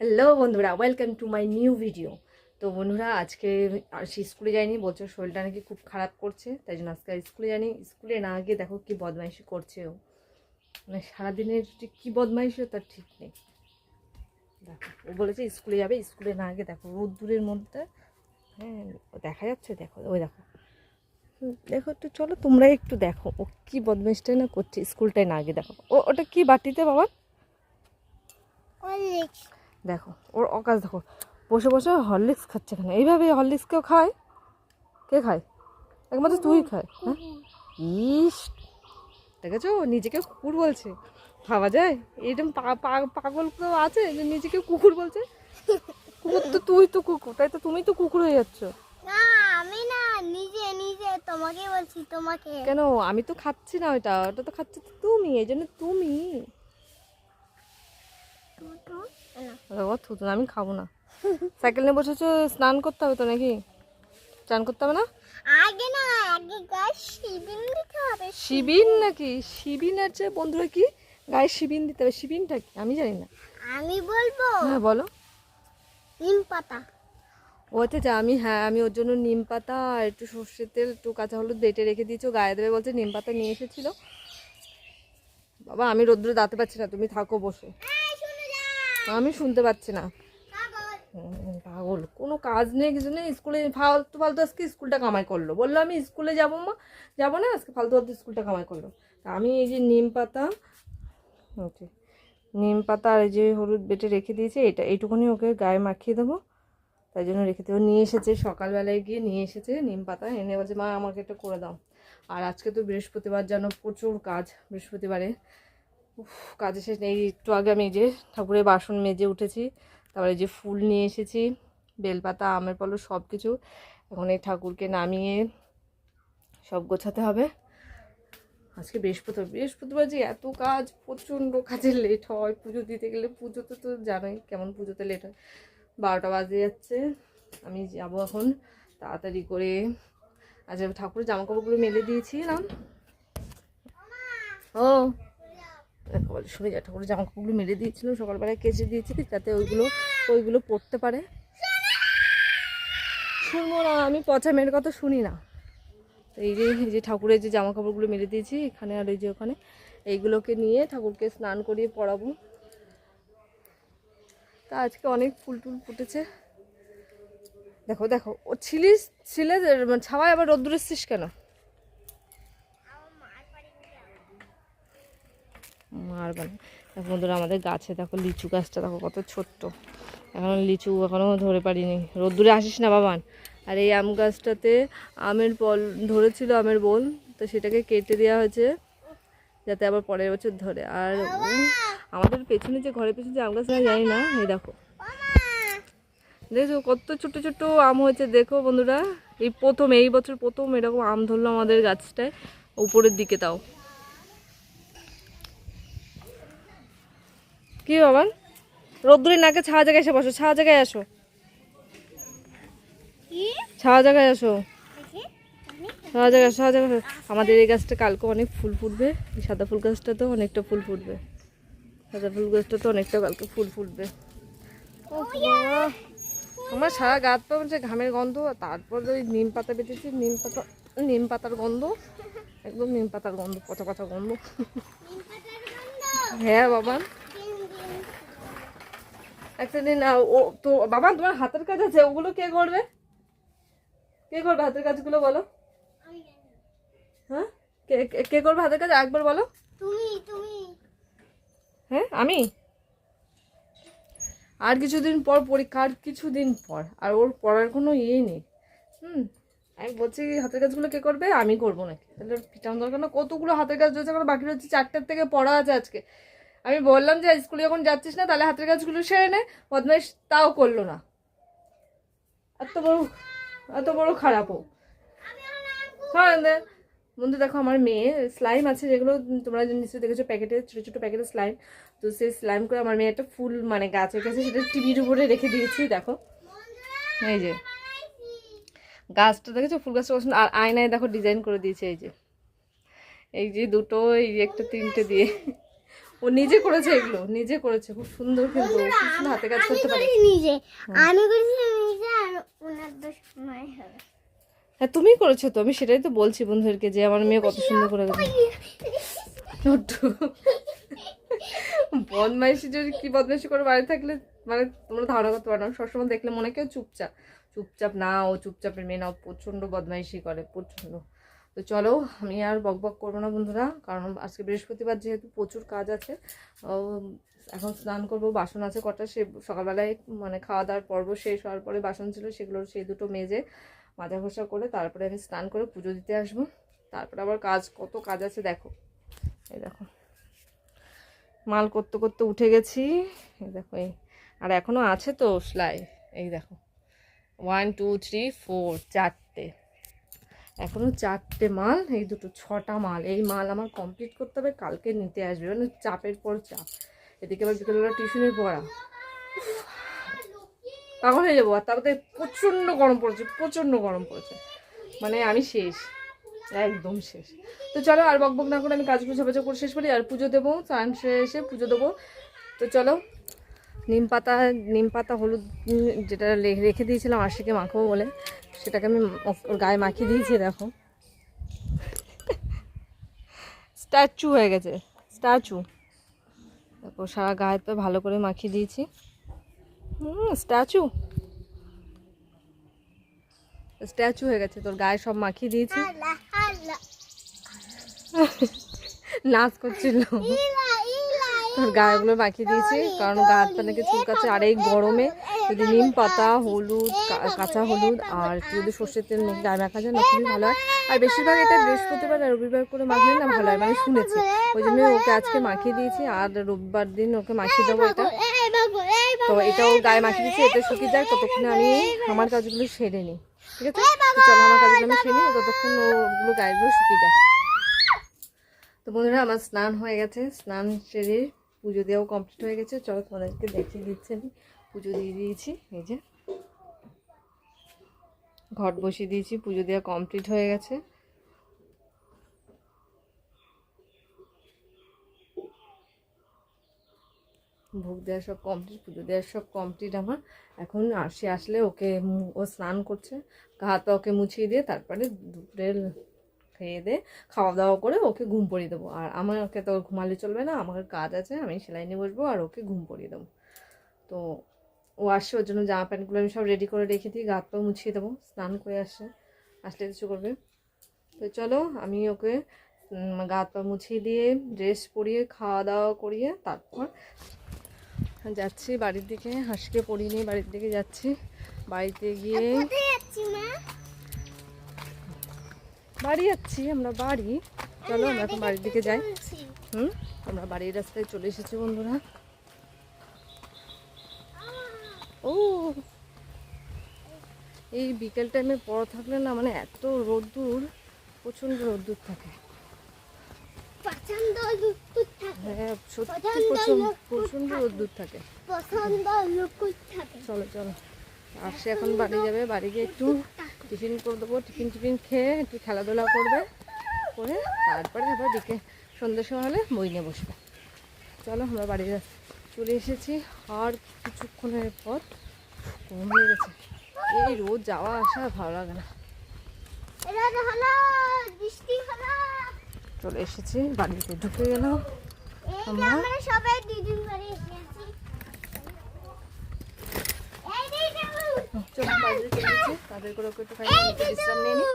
Hello বন্ধুরা welcome to my new video তো বন্ধুরা, আজকে আর সে স্কুলে যায়নি, বলছে শরীরটা নাকি খুব খারাপ করছে, তাই জন্য আজকে স্কুলে যায়নি। স্কুলে না গিয়ে দেখো কি বদমাইশি করছে ও। মানে সারাদিনের কী বদমাইশি তার ঠিক নেই। দেখো, ও বলেছে স্কুলে যাবে, স্কুলে না গিয়ে দেখো রোদ্দুরের মধ্যে। হ্যাঁ দেখা যাচ্ছে, দেখো, ওই দেখো। দেখো একটু, চলো তোমরাই একটু দেখো ও কী বদমাইশটাই না করছে স্কুলটায় না গিয়ে দেখো। ও, ওটা কি বাটিতে, বাবা? দেখো ওর অকাজ দেখো বসে বসে হরলিক্স খাচ্ছে এখানে। এইভাবে হরলিক্স কেউ খায়? কে খায়? একমাত্র তুই খায় হ্যাঁ? ইস দেখেছ? নিজেকে কুকুর বলছে। ভাবা যায়? এরকম পাগল তো আছে যে নিজেকে কুকুর বলছে? কুকুর তো তুই তো কুকুর তাই তো তুমি তো কুকুর হয়ে যাচ্ছ। না আমি না নিজে নিজে তোমাকে বলছি তোমাকে। কেন? আমি তো খাচ্ছি না ওটা ওটা তো খাচ্ছে তুমি এই জন্য তুমি। ও থুতু আমি খাব না। সাইকেল নিয়ে বসেছো স্নান করতে হবে তো নাকি? চান করতে হবে না? আগে না আগে শিবিন দিতে হবে শিবিন। নাকি? শিবিন আছে বন্ধুরা কি? গায়ে শিবিন দিতে হবে। শিবিনটা কি? আমি জানি না। আমি বলব। হ্যাঁ বলো। নিম পাতা। ও আচ্ছা আমি হ্যাঁ আমি ওর জন্য নিম পাতা আর একটু সর্ষের তেল একটু কাঁচা হলুদ বেটে রেখে দিয়েছ। গায়ে দেবে বলছে নিম পাতা নিয়ে এসেছিল। বাবা আমি রোদ্রে দাঁতে পাচ্ছি না তুমি থাকো বসে। আমি শুনতে পাচ্ছি না। পাগল। কোনো কাজ নেই, কিছু নেই। স্কুলে ফালতু ফালতু আজকে স্কুলটা কামাই করল। বলল, আমি স্কুলে যাব মা, যাব না, আজকে ফালতু ফালতু স্কুলটা কামাই করল। আমি এই যে নিম পাতা, ওকে, নিম পাতা আর এই যে হলুদ বেটে রেখে দিয়েছে, এটা এইটুকুনি ওকে গায়ে মাখিয়ে দেবো। তাই জন্য রেখে দেবো নিয়ে এসেছে, সকালবেলায় গিয়ে নিয়ে এসেছে নিম পাতা। এনে বলছে, মা, আমাকে এটা করে দাও। আর আজকে তো বৃহস্পতিবার যেন প্রচুর কাজ বৃহস্পতিবারে। কাজে শেষ নেই। একটু আগে আমি যে ঠাকুরের বাসন মেজে উঠেছি, তারপরে যে ফুল নিয়ে এসেছি, বেলপাতা, আমের পলো সব কিছু এখন এই ঠাকুরকে নামিয়ে সব গোছাতে হবে। আজকে বৃহস্পতিবার বৃহস্পতিবার যে এত কাজ, প্রচণ্ড কাজে লেট হয়। পুজো দিতে গেলে পুজোতে তো জানোই কেমন পুজোতে লেট হয়। বারোটা বাজে যাচ্ছে, আমি যাব এখন তাড়াতাড়ি করে। আচ্ছা ঠাকুরের জামা কাপড়গুলো মেলে দিয়েছিলাম। ও শুনে যা ঠাকুরের জামা কাপড়গুলো মেলে দিয়েছিল, সকালবেলায় কেচে দিয়েছি যাতে ওইগুলো ওইগুলো পরতে পারে। শুনব না, আমি পচা মেয়ের কথা শুনি না। এই যে এই যে ঠাকুরের যে জামা কাপড়গুলো মেলে দিয়েছি, এখানে আর ওই যে ওখানে, এইগুলোকে নিয়ে ঠাকুরকে স্নান করিয়ে পরাবো তা আজকে অনেক ফুল টুল ফুটেছে। দেখো দেখো, ও ছিলিস, ছিলে ছাওয়ায় আবার রোদ্দুর এসছিস কেন? মানে দেখো বন্ধুরা, আমাদের গাছে দেখো লিচু গাছটা দেখো কত ছোট্ট। এখন লিচু এখনও ধরে পারিনি রোদ্দুরে আসিস না, বাবান? আর এই আম গাছটাতে আমের বল ধরেছিল আমের বোল তো সেটাকে কেটে দেওয়া হয়েছে, যাতে আবার পরের বছর ধরে। আর আমাদের পেছনে যে, ঘরের পেছনে যে আম গাছ না জানি না, এই দেখো। দেখো কত ছোট ছোট আম হয়েছে, দেখো বন্ধুরা। এই প্রথম, এই বছর প্রথম এরকম আম ধরলো আমাদের গাছটায়, উপরের দিকে তাও। কি বাবা? রোদ্দুরে নাকে ছাওয়া জায়গায় এসে বসো ছাওয়া জায়গায় আসো। ছাওয়া জায়গায় আসো। ছাওয়া জায়গায় ছাওয়া জায়গায় আমাদের এই গাছটা কালকে অনেক ফুল ফুটবে। এই সাদা ফুল গাছটাতেও অনেকটা ফুল ফুটবে। সাদা ফুল গাছটাতে অনেকটা কালকে ফুল ফুটবে। উফ আমার সারা গাছ পাবো যে ঘামের গন্ধ আর তারপর ওই নিম পাতা বেঁচেছি নিম পাতা নিম পাতার গন্ধ। একদম নিম পাতার গন্ধ পচা পচা গন্ধ। হ্যাঁ বাবা। একটা দিন ও তো বাবা তোমার হাতের কাজ আছে ওগুলো কে করবে? কে করবে হাতের কাজগুলো বলো? আমি হ্যাঁ? কে কে- করবে হাতের কাজ? একবার বলো। তুমি তুমি। হ্যাঁ আমি? আর কিছুদিন পর পরীক্ষা আর কিছুদিন পর আর ওর পড়ার কোনো ইয়ে নেই। হুম আমি বলছি হাতের কাজগুলো কে করবে? আমি করব নাকি? তাহলে পিটানো দরকার না। কতগুলো হাতের কাজ রয়েছে আমার বাকি রয়েছে চারটের থেকে পড়া আছে আজকে। আমি বললাম যে স্কুলে যখন যাচ্ছিস না, তাহলে হাতের কাজগুলো সেরে নে। বদমাইশ তাও করল না। এত বড় এত বড় খারাপও। হ্যাঁ। বন্ধু, দেখো, আমার মেয়ে, স্লাইম আছে যেগুলো, তোমরা নিশ্চয়ই দেখেছ প্যাকেটে, ছোটো ছোটো প্যাকেটে স্লাইম। তো সেই স্লাইম করে আমার মেয়ে একটা ফুল মানে গাছের কাছে সেটা টিভির উপরে রেখে দিয়েছি, দেখো। এই যে। গাছটা দেখেছ? ফুল গাছটা পছন্দ আর আয়নায় দেখো, ডিজাইন করে দিয়েছে, এই যে। এই যে দুটো, এই যে একটা, তিনটে দিয়ে। ও নিজে করেছে এগুলো নিজে করেছে খুব সুন্দর কিন্তু খুব সুন্দর হাতে কাজ করতে পারে। নিজে আমি করেছি নিজে আর ওনার তো সময় হবে। হ্যাঁ তুমি করেছ তো আমি সেটাই তো বলছি বন্ধুদেরকে যে আমার মেয়ে কত সুন্দর করে গেছে বদমাইশি যদি কি বদমাইশি করে বাড়ি থাকলে মানে তোমরা ধারণা করতে পারো না। সবসময় দেখলে মনে কেউ চুপচাপ চুপচাপ না ও চুপচাপের মেয়ে না প্রচণ্ড বদমাইশি করে প্রচণ্ড। তো চলো, আমি আর বক বক করব না বন্ধুরা, কারণ আজকে বৃহস্পতিবার যেহেতু প্রচুর কাজ আছে এখন স্নান করব, বাসন আছে কটা, সে সকালবেলায় মানে খাওয়া দাওয়ার পর্ব শেষ হওয়ার পরে বাসন ছিল, সেগুলো সেই দুটো মেজে মাজা ঘষা করে তারপরে আমি স্নান করে পুজো দিতে আসব। তারপরে আবার কাজ, কত কাজ আছে দেখো। এই দেখো। মাল করতে করতে উঠে গেছি। এই দেখো, এই। আর এখনও আছে তো সেলাই। এই দেখো। ওয়ান টু থ্রি ফোর চারটে। এখনও চারটে মাল, এই দুটো ছটা মাল। এই মাল আমার কমপ্লিট করতে হবে, কালকে নিতে আসবে। মানে চাপের পর চাপ। এদিকে আবার বিকেলবেলা টিউশনে পড়া। পাগল হয়ে যাব। আর তারপরে প্রচণ্ড গরম পড়েছে, প্রচণ্ড গরম পড়েছে। মানে আমি শেষ, একদম শেষ। তো চলো আর বক বক না করে আমি কাজ গুছো বাজা করে শেষ করি। আর পুজো দেবো চান এসে পুজো দেবো। তো চলো, নিম পাতা নিম পাতা হলুদ যেটা রেখে দিয়েছিলাম আশিকে মাখবো বলে। সেটাকে আমি ওর গায়ে মাখিয়ে দিয়েছি, দেখো। স্ট্যাচু হয়ে গেছে, স্ট্যাচু। দেখো, সারা গায়ে তো ভালো করে মাখিয়ে দিয়েছি। হুম, স্ট্যাচু। স্ট্যাচু হয়ে গেছে, তোর গায়ে সব মাখিয়ে দিয়েছি। নাচ করছিল। তোর গায়েগুলো মাখিয়ে দিয়েছি, কারণ গা হাত নাকি চুলকাচ্ছে আর এই গরমে। যদি নিম পাতা, হলুদ কাঁচা হলুদ আর যদি সর্ষের তেল মেখে গায়ে মাখা যায় না, খুবই ভালো হয়। আর বেশিরভাগ এটা বৃহস্পতিবার আর রবিবার করে মাখলে না ভালো হয় মানে শুনেছি। ওই জন্য ওকে আজকে মাখিয়ে দিয়েছি, আর রবিবার দিন ওকে মাখিয়ে দেবো এটা। তো এটা ওর গায়ে মাখিয়ে দিয়েছি এটা শুকিয়ে যায় ততক্ষণে আমি আমার কাজগুলো সেরে নিই। ঠিক আছে? চলো, আমার কাজগুলো আমি সেরে নিই ততক্ষণ ওগুলো গায়েগুলো শুকিয়ে যায় তো বন্ধুরা, আমার স্নান হয়ে গেছে, স্নান সেরে পুজো দেওয়াও কমপ্লিট হয়ে গেছে। চলো তোমাদেরকে দেখিয়ে দিচ্ছি আমি। পুজো দিয়ে দিয়েছি, এই যে। ঘট বসিয়ে দিয়েছি, পুজো দেওয়া কমপ্লিট হয়ে গেছে। ভোগ দেওয়া সব কমপ্লিট পুজো দেওয়া সব কমপ্লিট আমার। এখন আসে আসলে ওকে ও স্নান করছে, গা ওকে মুছিয়ে দিয়ে তারপরে দুপুরের খেয়ে দিয়ে খাওয়া দাওয়া করে ওকে ঘুম পড়িয়ে দেবো। আর আমার ওকে তো ঘুমালে চলবে না, আমার কাজ আছে, আমি সেলাই নিয়ে বসবো আর ওকে ঘুম পড়িয়ে দেবো। তো ও ওর জন্য জামা প্যান্টগুলো আমি সব রেডি করে রেখে দিই গাত হাত পা মুছিয়ে দেবো স্নান করে আসছে আসলে কিছু করবে। তো চলো আমি ওকে উম, গা পা মুছিয়ে দিয়ে ড্রেস পরিয়ে খাওয়া দাওয়া করিয়ে তারপর যাচ্ছি বাড়ির দিকে হাঁসকে পরিয়ে নিয়ে বাড়ির দিকে যাচ্ছি। বাড়িতে গিয়ে বাড়ি যাচ্ছি আমরা বাড়ি। চলো আমরা এখন বাড়ির দিকে যাই। হুম? আমরা বাড়ির রাস্তায় চলে এসেছি বন্ধুরা। ও। এই বিকেল টাইমে পড়া থাকলে না মানে এত রোদ্দুর প্রচণ্ড রোদ্দুর থাকে। হ্যাঁ সত্যি প্রচণ্ড প্রচণ্ড রোদ্দুর থাকে। চলো চলো। আর সে এখন বাড়ি যাবে বাড়ি গিয়ে একটু টিফিন করে দেবো। টিফিন টিফিন খেয়ে একটু খেলাধুলা করবে করে তারপরে আবার দিকে সন্ধ্যে সময় হলে বই নিয়ে বসবে। চলো আমরা বাড়ি যা- চলে এসেছি আর কিছুক্ষণের পর কম হয়ে গেছে। এই রোজ যাওয়া আসা ভালো লাগে না। চলে এসেছি বাড়িতে ঢুকে গেলাম। আমরা- সবাই বাড়ি এসেছি চলো বাড়িতে চলে এসেছি তাদের করে একটু বিশ্রাম নিয়ে নিই